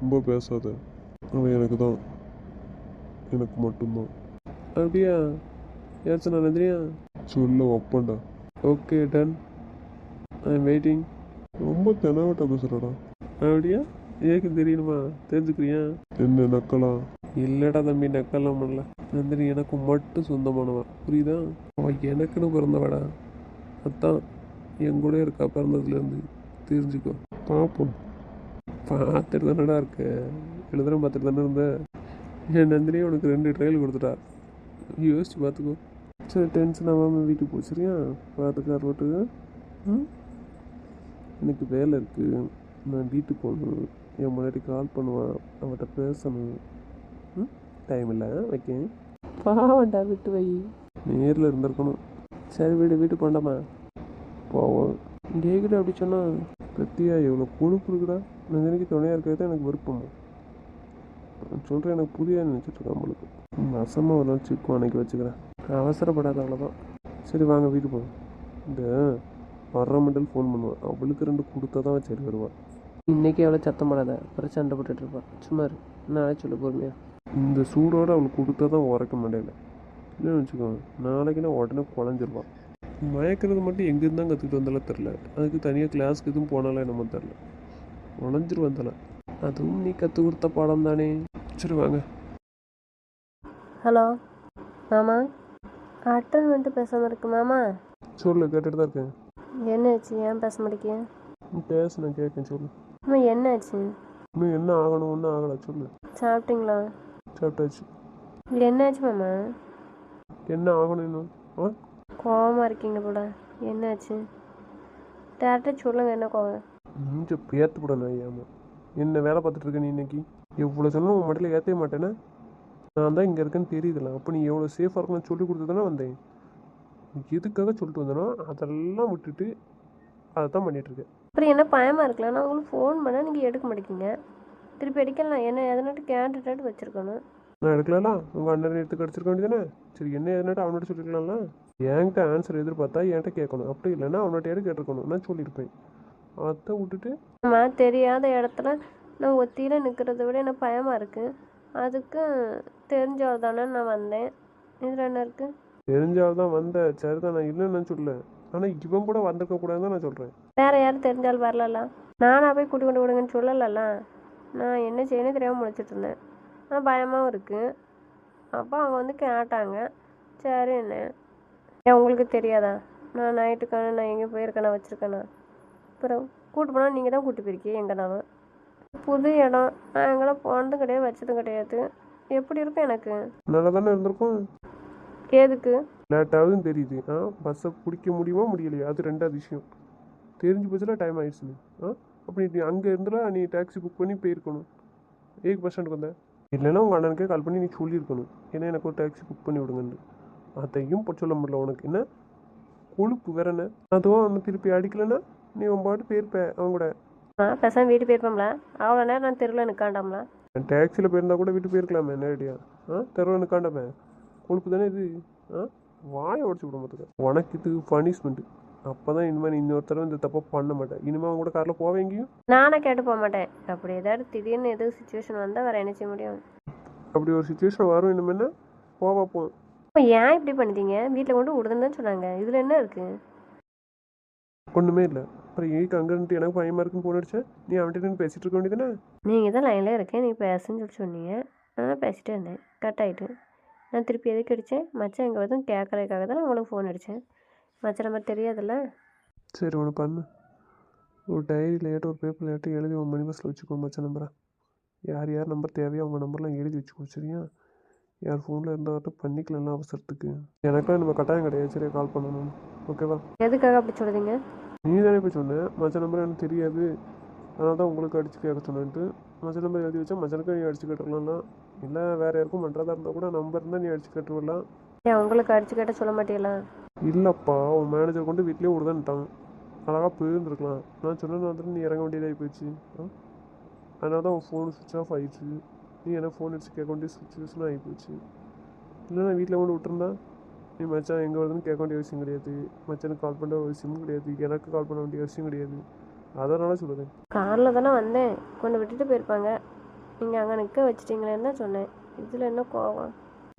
ரொம்ப பேசாத. அவன் எனக்கு தான். எனக்கு மட்டும்தான். அப்படியா? ஏச்சனா நந்தினியா? சொல்ல வைப்பேன்டா okay done. I am waiting ரொம்ப தெனாவட்டா பேசுகிறடா அப்படியா? ஏக்கு தெரியணுமா? தெரிஞ்சுக்கிறியா? என்ன நக்கலா? இல்லைடா தம்பி நக்கெல்லாம் பண்ணல. நந்தினி எனக்கு மட்டும் சொந்தமானவன் புரியுதா? அவன் எனக்குன்னு பிறந்தவடா. அதான். என் கூட இருக்கா பிறந்ததுலேருந்து தெரிஞ்சுக்கோ. பார்ப்போம் பார்த்துட்டு தானடா இருக்க. எழுதுறேன் பார்த்துட்டு தானே இருந்த. என் நந்தினி உனக்கு ரெண்டு ட்ரையல் கொடுத்துட்டா. யோசிச்சு பார்த்துக்கோ. சரி டென்ஷன் ஆகாமல் வீட்டுக்கு போ சரியா? பார்த்துக்கார் போட்டு ம்? எனக்கு வேலை இருக்குது நான் வீட்டுக்கு போகணும். என் முன்னாடி கால் பண்ணுவான். அவன்கிட்ட பேசணும். ம்? டைம் இல்லை வைக்கேன். பாவண்டா விட்டு வை. நேரில் இருந்திருக்கணும். சரி வீடு வீட்டுக்கு போண்டாமா போவோம் டேகிட்ட அப்படி சொன்னா பத்தியா எவ்வளோ கொழுப்பு இருக்குடா நான் எனக்கு துணையாக இருக்கிறது எனக்கு விருப்பம். சொல்கிறேன் எனக்கு புரியாது நினச்சிட்டு இருக்கேன் நம்மளுக்கு வசமாக ஒரு நாள் சிக்கும் அன்னைக்கு வச்சுக்கிறேன். அவசரப்படாத அவ்வளோதான் சரி வாங்க வீட்டுக்கு போவோம். இந்த வர்ற மண்டல் ஃபோன் பண்ணுவான். அவளுக்கு ரெண்டு கொடுத்தா தான் சரி வருவாள் இன்னைக்கு அவளை சத்தம் போடாத. அப்புறம் சண்டை போட்டுட்டு இருப்பான் சும்மா நாளை சொல்ல பொறுமையா. இந்த சூடோட அவளுக்கு கொடுத்தா தான் உரைக்க மாட்டேல இல்லைன்னு வச்சுக்கோங்க நாளைக்கு நான் உடனே குழஞ்சிருவான். மயக்கிறது மட்டும் எங்கேருந்து தான் கற்றுக்கிட்டு வந்தாலும் தெரில அதுக்கு தனியாக கிளாஸ்க்கு எதுவும் போனாலும் என்னமோ தெரில உடஞ்சிருவேன் தலை. அதுவும் நீ கற்றுக் கொடுத்த பாடம் தானே. சரி வாங்க. ஹலோ மாமா? அட்டன் வந்துட்டு பேசாமல் இருக்கு மாமா? சொல்லு கேட்டுட்டு தான் இருக்கேன். என்னாச்சு ஏன் பேச மாட்டேங்க நீ பேசு நான் கேட்கேன் சொல்லு. அம்மா என்னாச்சு இன்னும் என்ன ஆகணும் ஒன்றும் ஆகலை சொல்லு. சாப்பிட்டீங்களா? சாப்பிட்டாச்சு. என்னாச்சு மாமா? என்ன ஆகணும் இன்னும்? ஆ? கோவமாக இருக்கீங்க போல. என்னாச்சு? டேரக்டாக சொல்லுங்கள் என்ன கோவம்? கொஞ்சம் பேத்து போட நான் ஏமா என்ன வேலை பார்த்துட்டு இருக்க நீ இன்னைக்கு? எவ்வளோ சொன்னாலும் உன் மட்டில் ஏற்றவே மாட்டேனே நான் தான் இங்கே இருக்கேன்னு தெரியுதுல அப்போ நீ எவ்வளோ சேஃபாக இருக்கணும்னு சொல்லி கொடுத்து தானே வந்தேன். எதுக்காக சொல்லிட்டு வந்தனோ அதெல்லாம் விட்டுட்டு அதை தான் பண்ணிகிட்ருக்கேன் அப்புறம் என்ன பயமாக இருக்கலாம் நான் உங்களுக்கு ஃபோன் பண்ணால் நீங்கள் எடுக்க மாட்டேங்கிங்க திருப்பி அடிக்கலாம் என்ன எதனாட்டு கேட்டுட்டாட்டு வச்சுருக்கணும்? நான் எடுக்கலாம்ல உங்கள் அண்ணன் எடுத்து கிடச்சிருக்க வேண்டியதானே சரி என்ன எதுனாட்டு அவன்கிட்ட சொல்லிருக்கலாம்ல? என்கிட்ட ஆன்சர் எதிர்பார்த்தா என்கிட்ட கேட்கணும். அப்படி இல்லைன்னா அவன்கிட்ட கேட்டிருக்கணும். நான் சொல்லியிருப்பேன். அதை விட்டுட்டு நம்ம தெரியாத இடத்துல நான் ஒத்தியில் நிற்கிறத விட எனக்கு பயமாக இருக்குது அதுக்கு தெரிஞ்சவள் தானே நான் வந்தேன். இதில் என்ன இருக்குது தெரிஞ்சால் தான் வந்த. சரி தான் நான் இல்லைன்னு நான் சொல்லல. ஆனால் இவன் கூட வந்திருக்க கூடாதுன்னு தான் நான் சொல்கிறேன் வேறு யாரும் தெரிஞ்சால் வரலல்ல? நானாக போய் கூட்டி கொண்டு விடுங்கன்னு சொல்லலல்ல? நான் என்ன செய்யணும் தெரியாமல் முடிச்சிட்டு இருந்தேன். ஆனால் பயமாகவும் இருக்குது அப்போ அவங்க வந்து கேட்டாங்க. சரி என்ன? ஏன் உங்களுக்கு தெரியாதா? நான் நைட்டுக்கான நான் எங்கே போயிருக்கேனா வச்சுருக்கேனா அப்புறம் கூட்டு போனால் நீங்கள் தான் கூட்டி போயிருக்கீங்க எங்கேனாலும் புது இடம். நான் எங்கெல்லாம் போனதும் கிடையாது வச்சதும் கிடையாது. எப்படி இருக்கும் எனக்கு? நல்லா தானே இருந்திருக்கும். எதுக்கு? லேட்டாகவும் தெரியுது. ஆ பஸ்ஸை பிடிக்க முடியுமா முடியலையா? அது ரெண்டாவது விஷயம். தெரிஞ்சு போச்சுல டைம் ஆயிடுச்சு ஆ அப்படி நீ அங்கே இருந்தா நீ டாக்ஸி புக் பண்ணி போயிருக்கணும். ஏக்கு பஸ் ஸ்டாண்டுக்கு வந்த? இல்லைன்னா உங்கள் அண்ணனுக்கே கால் பண்ணி நீ சொல்லியிருக்கணும். ஏன்னா எனக்கு ஒரு டாக்ஸி புக் பண்ணி விடுங்கன்னு. அதையும் சொல்ல முடியல. உனக்கு என்ன? கொழுப்பு வேற என்ன? அதுவும் அவனை திருப்பி அடிக்கலைன்னா நீ உன் பாட்டு போயிருப்ப அவன் கூட. நான் பேசாமல் வீட்டு போயிருப்போம்ல. அவ்வளோ நேரம் நான் தெருவில் நிற்காண்டாம்ல டாக்ஸியில் போயிருந்தா கூட வீட்டு போயிருக்கலாமே நேரடியா. ஆ தெருவில் நிற்காண்டாமே கொழுப்பு தானே இது? ஆ வாயை உடச்சி விட மாட்டேங்க உனக்கு இது பனிஷ்மெண்ட்டு அப்போ தான் இனிமேல் நீ இன்னொரு தடவை இந்த தப்பை பண்ண மாட்டேன் இனிமேல் அவங்க கூட காரில் போவேன் எங்கேயும்? நானே கேட்டு போக மாட்டேன். அப்படி ஏதாவது திடீர்னு எதுவும் சுச்சுவேஷன் வந்தால் வேறு என்ன செய்ய முடியும்? அப்படி ஒரு சுச்சுவேஷன் வரும் இனிமேல் போவா போ. இப்போ ஏன் இப்படி பண்ணிட்டீங்க? வீட்டில் கொண்டு விடுதுன்னு தான் சொன்னாங்க. இதில் என்ன இருக்குது ஒன்றுமே இல்லை. அப்புறம் ஏக்கு அங்கேன்ட்டு எனக்கு பயமாக இருக்குன்னு போன் அடிச்சேன் நீ அவன்கிட்ட பேசிகிட்டு இருக்க வேண்டியதானே நீங்கள் தான் லைனில் இருக்கேன். நீ பேசுன்னு சொல்லி சொன்னீங்க. நான் பேசிட்டே இருந்தேன். கட் ஆகிட்டு நான் திருப்பி எதுக்கு அடித்தேன் மச்சான் எங்கே வருதுன்னு கேட்கறதுக்காக தான் நான் உங்களுக்கு ஃபோன் அடித்தேன் மச்சான் நம்பர் தெரியாதுல்ல? சரி ஒன்று பண்ணு. ஒரு டைரியிலையாட்டு ஒரு பேப்பர்லையாட்டு எழுதி உன் மணி பஸ்ஸில் வச்சுக்கோ மச்சான் நம்பரை யார் யார் நம்பர் தேவையோ அவங்க நம்பர்லாம் எழுதி வச்சுக்கோ சரியா? யார் ஃபோனில் இருந்தாட்டும் பண்ணிக்கலாம் அவசரத்துக்கு. எனக்கெல்லாம் நம்ம கட்டாயம் கிடையாது. சரியா கால் பண்ணணும். ஓகேவா எதுக்காக அப்படி சொல்லுதீங்க நீ தானே இப்போ சொன்ன. மச்ச நம்பர் எனக்கு தெரியாது. அதனால தான் உங்களுக்கு அடிச்சு கேட்க சொன்னேன்ட்டு. மச்ச நம்பர் எழுதி வச்சா மச்சனுக்கு நீ அடிச்சு கேட்டுக்கலாம்னா இல்லை வேறு யாருக்கும் பண்ணுறதா இருந்தால் கூட நம்பர் இருந்தால் நீ அடிச்சு கட்டுவிடலாம். ஏன் உங்களுக்கு அடிச்சு கேட்ட சொல்ல மாட்டீங்களா? இல்லைப்பா உன் மேனேஜர் கொண்டு வீட்லேயே விடுதான்ட்டான். அழகாக போயிருந்துருக்கலாம். நான் சொன்னது வந்துட்டு நீ இறங்க வேண்டியதாகி போயிடுச்சு அதனால தான் உன் ஃபோன் சுவிட்ச் ஆஃப் ஆயிடுச்சு. நீ என்ன ஃபோன் அடிச்சு கேட்க வேண்டிய சுச்சுவேஷன் ஆகி போச்சு இல்லைன்னா வீட்டில் கொண்டு விட்டுருந்தா நீ மச்சான் எங்கே வருதுன்னு கேட்க வேண்டிய அவசியம் கிடையாது. மச்சானுக்கு கால் பண்ண அவசியமும் கிடையாது. எனக்கு கால் பண்ண வேண்டிய அவசியம் கிடையாது. அதனால சொல்லுறேன் காரில் தானே வந்தேன். கொண்டு விட்டுட்டு போயிருப்பாங்க. நீங்கள் அங்கே நிற்க வச்சிட்டீங்களேன்னு தான் சொன்னேன். இதில் என்ன கோவம்?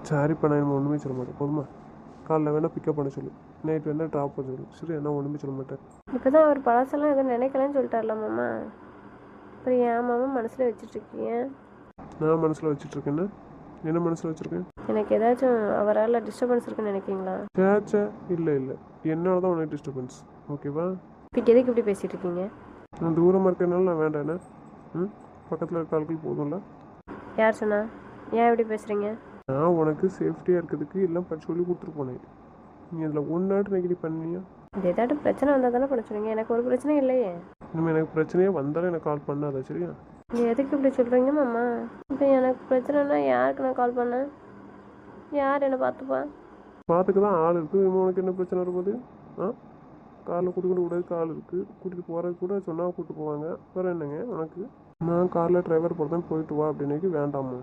சரிப்பா நான் ஒன்றுமே சொல்ல மாட்டேன். போதுமா? காலைல வேணால் பிக்கப் பண்ண சொல்லு. நைட் வேணால் ட்ராப் பண்ண சொல்லு. சரி நான் ஒன்றுமே சொல்ல மாட்டேன். இப்போ தான் அவர் பழசெல்லாம் எதுவும் நினைக்கலன்னு சொல்லிட்டார்ல மாமா. அப்புறம் ஏன் மாமா மனசில் வச்சுட்ருக்கீங்க நான் மனசில் வச்சுட்ருக்கேன்னா. என்ன மனசில் வச்சுருக்கேன்? எனக்கு ஏதாச்சும் அவரால் டிஸ்டர்பன்ஸ் இருக்குன்னு நினைக்கிறீங்களா? சேச்சே இல்லை இல்லை. என்னால் தான் உனக்கு டிஸ்டர்பன்ஸ் ஓகேவா இப்போ எதுக்கு இப்படி பேசிகிட்டு இருக்கீங்க நான் தூரமாக இருக்கிறனால நான் வேண்டாண்ணே ம்? பக்கத்தில் இருக்க ஆட்கள் போதும்ல? யார் சொன்னா? ஏன் இப்படி பேசுகிறீங்க நான் உனக்கு சேஃப்டியாக இருக்கிறதுக்கு எல்லாம் படிச்சு சொல்லி கொடுத்துட்டு போனேன். நீ அதில் ஒன்றாட்டு நெகடி பண்ணியா இது ஏதாட்டும் பிரச்சனை வந்தால் தானே பண்ண சொன்னீங்க எனக்கு ஒரு பிரச்சனையும் இல்லையே. இனிமேல் எனக்கு பிரச்சனையே வந்தாலும் எனக்கு கால் பண்ணாத சரியா? நீ எதுக்கு இப்படி சொல்கிறீங்க மாமா? இப்போ எனக்கு பிரச்சனைனா யாருக்கு நான் கால் பண்ணேன் யார் என்னை பார்த்துப்பா? பார்த்துக்க தான் ஆள் இருக்குது உனக்கு என்ன பிரச்சனை இருக்குது ஆ? காரில் கூட்டிகிட்டு விடறதுக்கு ஆள் இருக்குது கூட்டிகிட்டு போகிறது கூட சொன்னால் கூப்பிட்டு போவாங்க. வேறு என்னங்க உனக்கு? நான் காரில் டிரைவர் போகிறதான் போயிட்டு வா அப்படின்னைக்கு வேண்டாமா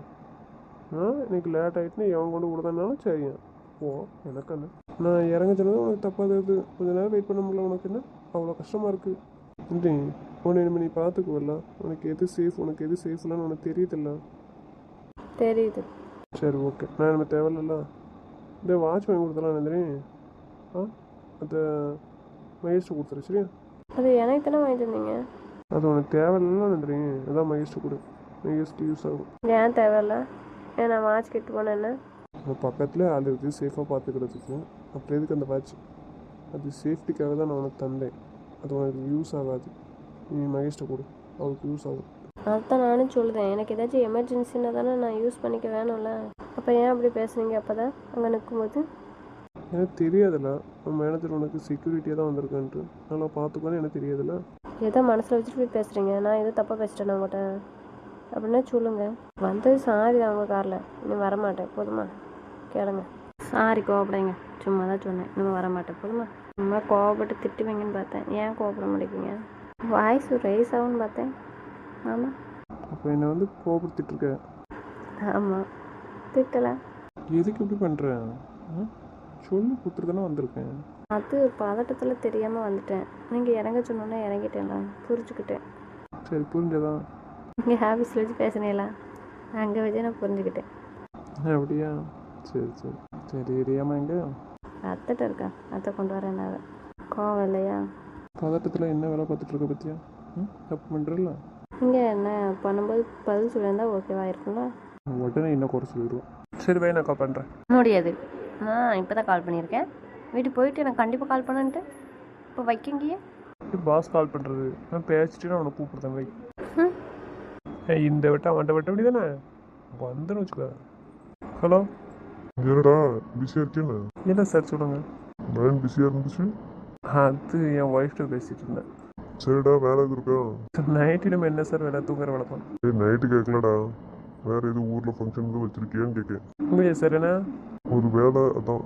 ஆ? இன்னைக்கு லேட் ஆகிட்டுன்னு எவன் கொண்டு விடுதான்னாலும் சரியா ஓ எனக்கு என்ன? நான் இறங்க சொன்னது உனக்கு தப்பாக இருக்குது கொஞ்ச நேரம் வெயிட் பண்ண முடியல உனக்கு என்ன? அவ்வளோ கஷ்டமாக இருக்குது இல்லை உன்னை இனிமேல் நீ பார்த்துக்குவல்ல? உனக்கு எது சேஃப் உனக்கு எது சேஃப் இல்லைன்னு உனக்கு தெரியுதில்ல? தெரியுது. சரி ஓகே நான் நம்ம தேவையில்ல இந்த வாட்ச் வாங்கி கொடுத்தலாம் நந்தினி ஆ? அந்த மகேஷ்ட்டு கொடுத்துரு சரியா? அது எனக்கு தானே வாங்கிட்டு வந்தீங்க? அது உனக்கு தேவையில்ல நந்தினி அதான் மகேஷ்ட்டு கொடு. மகேஷ்க்கு யூஸ் ஆகும். ஏன் தேவையில்ல? ஏன் நான் வாட்ச் கெட்டு போனேன் என்ன நம்ம பக்கத்தில் ஆள் இருக்குது சேஃபாக பார்த்துக்கிறதுக்கு. அப்புறம் எதுக்கு அந்த வாட்ச் அது சேஃப்டிக்காக தான் நான் உனக்கு தந்தேன். அது உனக்கு யூஸ் ஆகாது. நீ மகேஷ்ட்ட கொடு. அவளுக்கு யூஸ் ஆகும். அதுதான் நானும் சொல்லுதேன். எனக்கு ஏதாச்சும் எமர்ஜென்சின்னா தானே நான் யூஸ் பண்ணிக்க வேணும்ல. அப்போ ஏன் அப்படி பேசுனீங்க அப்போ தான் அங்கே நிற்கும்போது எனக்கு தெரியாதுல்ல உன் மேனேஜர் உனக்கு செக்யூரிட்டியாக தான் வந்திருக்கான்ட்டு. நல்லா பார்த்துக்கோன்னு எனக்கு தெரியாதுல்ல ஏதோ மனசில் வச்சுட்டு போய் பேசுகிறீங்க நான் எதுவும் தப்பாக பேசிட்டேன் உங்கள்கிட்ட அப்படின்னா சொல்லுங்க. வந்தது சாரி தான் உங்கள் காரில். இன்னும் வரமாட்டேன். போதுமா? கேளுங்க. சாரி கோவப்படாங்க சும்மா தான் சொன்னேன். இன்னும் வரமாட்டேன். போதுமா? சும்மா கோவப்பட்டு திட்டுவீங்கன்னு பார்த்தேன். ஏன் கோவப்பட மாட்டேங்கிங்க வாய்ஸ் ரைஸ் ஆகும்னு பார்த்தேன். ஆமாம் அப்போ என்னை வந்து கோபப்படுத்திட்டு ஆமாம் திட்டலை எதுக்கு இப்படி பண்ணுற சொல்லி கொடுத்துருதானே வந்திருக்கேன். அது பதட்டத்தில் தெரியாமல் வந்துட்டேன். நீங்கள் இறங்க சொன்னோன்னே இறங்கிட்டேன்ல. புரிஞ்சுக்கிட்டேன். சரி புரிஞ்சதா? நீங்கள் ஹாபிஸில் வச்சு பேசுனீங்களா? அங்கே வச்சு நான் புரிஞ்சுக்கிட்டேன். அப்படியா? சரி சரி. சரி ரியாமா எங்க அத்தைட்ட இருக்கா? அத்தை கொண்டு வரேன் நான். கோவம் இல்லையா? பதட்டத்தில் என்ன வேலை பார்த்துட்டு இருக்க பத்தியா? ம்? தப்பு பண்ணுறல நீங்கள் என்ன பண்ணும்போது பதில் சொல்லியிருந்தா ஓகேவா இருக்கும்ல உடனே என்ன குறை சொல்லிடுவோம் சரி வை நான் கால் பண்ணுறேன் முடியாது. நான் இப்போ தான் கால் பண்ணியிருக்கேன். வீட்டுக்கு போயிட்டு எனக்கு கண்டிப்பாக கால் பண்ணன்ட்டு. இப்போ வைக்கிங்கயே பாஸ் கால் பண்ணுறது நான் பேசிட்டு நான் உனக்கு கூப்பிடுறேன் வை. இந்த வட்டம் அவன்கிட்ட வட்டம் அப்படி தானே வந்துன்னு வச்சுக்கோ. ஹலோ? என்னடா பிஸியாக இருக்கேன்னு. என்ன சார் சொல்லுங்க. மைண்ட் பிஸியாக இருந்துச்சு? அது என் ஒய்ஃப்ட்ட பேசிட்டு இருந்தேன். சரிடா வேலை எதுவும் இருக்கா? நைட்டு நம்ம என்ன சார் வேலை? தூங்குற தான். ஏய் நைட்டு கேட்கலடா வேற எதுவும் ஊரில் ஃபங்க்ஷன் எதுவும் வச்சிருக்கியான்னு கேட்கேன் உங்க சார் என்ன? ஒரு வேலை அதான்.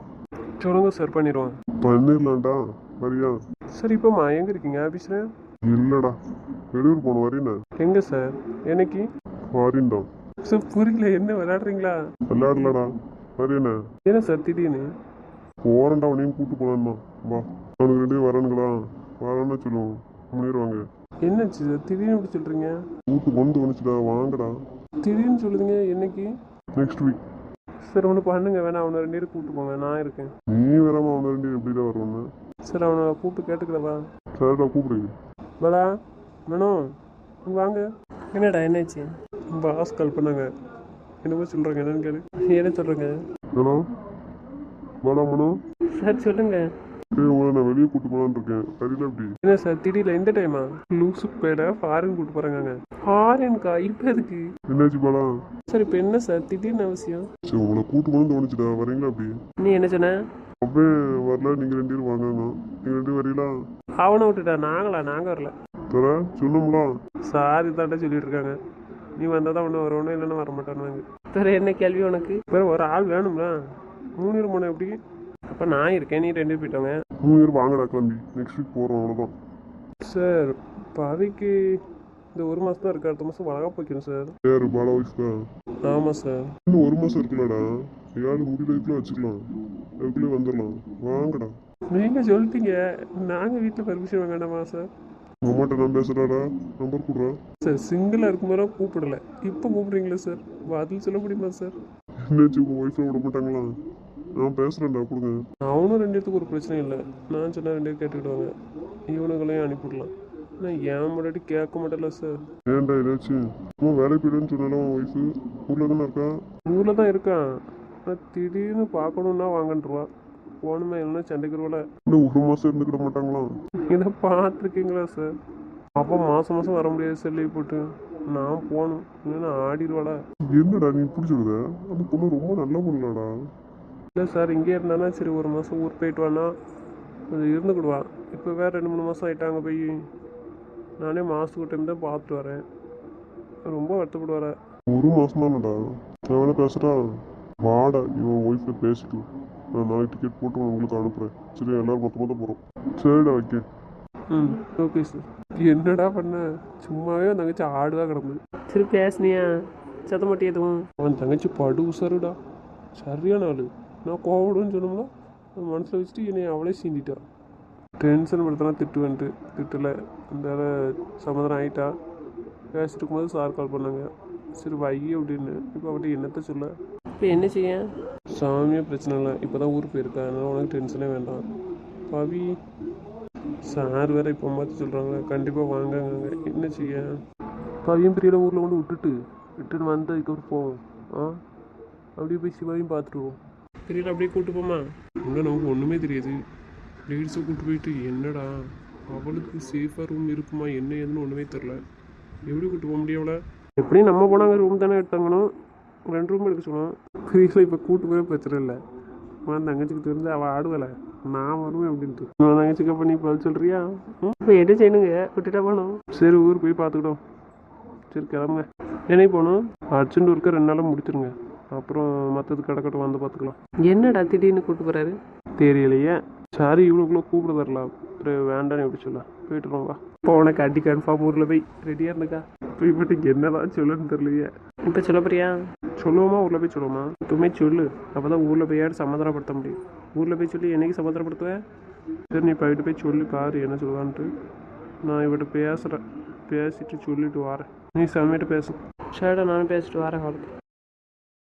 சொல்லுங்க சார் பண்ணிடுவோம். பண்ணிடலாம்டா வரியா? சார் இப்போம்மா எங்கே இருக்கீங்க ஆஃபீஸில் இல்லைடா. வெளியூர் போன வரீண்ணே எங்கே சார்? என்னைக்கு? ஃபாரின்டா. சார் புரியல என்ன விளையாடுறீங்களா? விளையாடலடா. வரீண்ணே என்ன. சார் திடீர்னு? போறேன்டா உனையும் கூட்டு போலான்னா வா. அவனுக்கு ரெண்டு வரானுங்களா வரான்னு சொல்லுவோம் முன்னிடுவாங்க என்னாச்சு சார்? திடீர்னு இப்படி சொல்கிறீங்க கூட்டு கொண்டு வந்துச்சுடா வாங்கடா. திடீர்னு சொல்லுதுங்க என்னைக்கு? நெக்ஸ்ட் வீக் சார் ஒன்று பண்ணுங்க வேணா. அவனை ரெண்டு பேரும் கூப்பிட்டு போங்க நான் இருக்கேன். நீ வராம அவனை ரெண்டு பேரும் எப்படிடா வருவான்னு. சார் அவனை கூப்பிட்டு கேட்டுக்கிறவா சரிடா கூப்பிடுங்க பலா வேணும் இங்க வாங்க. என்னடா என்னாச்சு? பாஸ் கால் பண்ணாங்க. என்னமோ சொல்கிறாங்க என்னன்னு கேளு. என்ன சொல்கிறேங்க ஹலோ வாடா மனோ. சார் சொல்லுங்க. ஏய் உங்களை நான் வெளியே கூட்டு போலான்னு இருக்கேன். தெரியல எப்படி? என்ன சார் திடீர்னு இந்த டைமா லூசு பேட ஃபாரின் கூட்டு போகிறாங்க ஃபாரின்கா இப்போ எதுக்கு? என்னாச்சு பாலா? சார் இப்போ என்ன சார் திடீர்னு அவசியம் சரி உங்களை கூட்டு போகணும்னு தோணுச்சுடா. வரீங்களா அப்படி நீ என்ன சொன்ன? அப்படியே வரல நீங்கள் ரெண்டு பேரும் வாங்க நீங்கள் ரெண்டு பேரும் வரீங்களா? அவனை விட்டுட்டா நாங்களா? நாங்கள் வரல. தர சொன்னோம்ல சார் இதாண்ட சொல்லிட்டு இருக்காங்க. நீ வந்தால் தான் ஒன்று வருவோன்னு இல்லைன்னா வரமாட்டானுங்க வேறு என்ன கேள்வி உனக்கு? வேறு ஒரு ஆள் வேணும்ல. மூணு பேர் போனேன் எப்படி? அப்போ நான் இருக்கேன் நீ ரெண்டு பேர் போயிட்டோங்க. மூணு பேர் வாங்கடா கிளம்பி. நெக்ஸ்ட் வீக் போகிறோம் அவ்வளோதான் சார் பவிக்கு இந்த ஒரு மாதம் தான் இருக்கு. அடுத்த மாதம் வளகா போய்க்கணும் சார். யார் பாலா ஒய்ஃப்க்கா ஆமாம் சார். இன்னும் ஒரு மாதம் இருக்குல்லடா. ஏழு முடிவுக்குள்ளே வச்சுக்கலாம். அதுக்குள்ளே வந்துடலாம். வாங்கடா. நீங்கள் சொல்லிட்டீங்க. நாங்கள் வீட்டில் பெர்மிஷன் வாங்க வேண்டாமா சார்? உங்கள் அம்மாட்ட நான் பேசுகிறாடா நம்பர் கொடுறா. சார் சிங்கிளாக இருக்கும்போது கூப்பிடல. இப்போ கூப்பிடுறீங்களா சார்? பதில் சொல்ல முடியுமா சார்? என்னாச்சு உங்கள் ஒய்ஃபை விட மாட்டாங்களா? நான் பேசுகிறேன்டா கொடுங்க. அவனும் ரெண்டு இடத்துக்கு ஒரு பிரச்சனையும் இல்லை. நான் சொன்னால் ரெண்டு பேரும் கேட்டுக்கிடுவாங்க. இவனுங்களையும் அனுப்பிவிடலாம் நான் ஏன் முன்னாடி கேட்க மாட்டேன்ல சார். ஏன்டா ஏதாச்சும் சும்மா வேலைக்கு போயிடுன்னு சொன்னாலும் ஒய்ஃபு ஊரில் தானே இருக்கா? ஊரில் தான் இருக்கான் நான் திடீர்னு பார்க்கணுன்னா வாங்கன்றுவா. போகணுமே இல்லைன்னா சண்டைக்குருவில் இன்னும் ஒரு மாதம் இருந்துக்கிட மாட்டாங்களா? இதை பார்த்துருக்கீங்களா சார் அப்போ மாதம் மாதம் வர முடியாது சார் லீவ் போட்டு. நான் போகணும் இல்லைன்னா ஆடிடுவாளா என்னடா நீ இப்படி சொல்லுத அந்த பொண்ணு ரொம்ப நல்ல பொண்ணுலடா இல்லை சார் இங்கே இருந்தானா சரி ஒரு மாதம் ஊர் போயிட்டு வானா? கொஞ்சம் இருந்துக்கிடுவா. இப்போ வேறு ரெண்டு மூணு மாதம் ஆயிட்டாங்க போய்? நானே மாதத்துக்கு டைம் தான் பார்த்துட்டு வரேன். ரொம்ப வருத்தப்படுவார ஒரு மாதம் தானடா. நான் வேணா பேசுகிறா வாடா இவன் ஒய்ஃபை பேசிட்டு நான் நாளைக்கு டிக்கெட் போட்டு உங்களுக்கு அனுப்புகிறேன் சரி எல்லாரும் மொத்தமாக தான் போகிறோம் சரிடா வைக்க ம் ஓகே சார் என்னடா பண்ண? சும்மாவே அவன் தங்கச்சி ஆடுதா கிடந்தது சரி பேசுனியா சத்த மாட்டே எதுவும் அவன் தங்கச்சி படு உசருடா சரியான ஆளு. நான் கோவடுன்னு சொன்னோம்னா மனசில் வச்சுட்டு என்னை அவளே சீண்டிட்டா. டென்ஷன் படுத்தினா திட்டுவேன்ட்டு. திட்டலை. அந்த சமாதானம் ஆயிட்டா. பேசிட்டு இருக்கும்போது சார் கால் பண்ணாங்க. சரி வை அப்படின்னு இப்போ அவட்ட என்னத்த சொல்ல? இப்போ என்ன செய்ய? சாமியே பிரச்சனை இல்லை. இப்போ தான் ஊருக்கு போயிருக்கா அதனால உனக்கு டென்ஷனே வேண்டாம். பவி சார் வேற இப்போ பார்த்து சொல்கிறாங்க கண்டிப்பாக வாங்கங்க என்ன செய்ய? பவியும் பிரியல ஊரில் கொண்டு விட்டுட்டு விட்டுட்டு வந்து அதுக்கப்புறம் போவோம் ஆ? அப்படியே போய் சிவாவையும் பார்த்துருவோம் பிரியல அப்படியே கூட்டு போமா இன்னும் நமக்கு ஒன்றுமே தெரியாது. லேடிஸை கூட்டு போயிட்டு என்னடா? அவளுக்கு சேஃபாக ரூம் இருக்குமா? என்ன ஏதுன்னு ஒன்றுமே தெரில எப்படி கூட்டு போக முடியும் அவளை? எப்படியும் நம்ம போனாங்க ரூம் தானே எடுத்தாங்கணும் ரெண்டு ரூம் எடுக்க சொன்னோம் பிரியல இப்போ கூட்டு போய் பிரச்சனை இல்லை. உன் தங்கச்சிக்கு தெரிஞ்சு அவள் ஆடுவலை. நான் வருவேன் அப்படின்ட்டு. உன் தங்கச்சிக்கு பண்ணி பதில் சொல்கிறியா இப்போ என்ன செய்யணுங்க? விட்டுட்டா போகணும் சரி ஊர் போய் பார்த்துக்கிட்டோம் சரி கிளம்புங்க. என்னைக்கு போகணும்? அர்ஜென்ட் ஒர்க்கை ரெண்டு நாளாக முடிச்சிருங்க. அப்புறம் மற்றது கிடக்கட்டும் வந்து பார்த்துக்கலாம் என்னடா திடீர்னு கூப்பிட்டு போகிறாரு தெரியலையே. சரி இவ்வளோக்குள்ளே கூப்பிட தரலாம் அப்புறம் வேண்டான்னு எப்படி சொல்ல. போயிட்டு வா. இப்போ உனக்கு அடி கன்ஃபார்ம் ஊரில் போய் ரெடியாக இருந்துக்கா? போய் போட்டு என்னதான் சொல்லணும்னு தெரியலையே. இப்போ சொல்ல போறியா? சொல்லுவோமா? ஊரில் போய் சொல்லுவோமா? இப்பவுமே சொல்லு. அப்போ தான் ஊரில் போய் யாரும் சமாதானப்படுத்த முடியும். ஊரில் போய் சொல்லி என்னைக்கு சமாதானப்படுத்துவேன் சரி நீ போயிட்டு போய் சொல்லி பாரு என்ன சொல்லுவான்ட்டு. நான் இவட்ட பேசுகிறேன் பேசிட்டு சொல்லிட்டு வரேன். நீ சமையட்டு பேசு. சரிடா நானும் பேசிட்டு வரேன் அவளுக்கு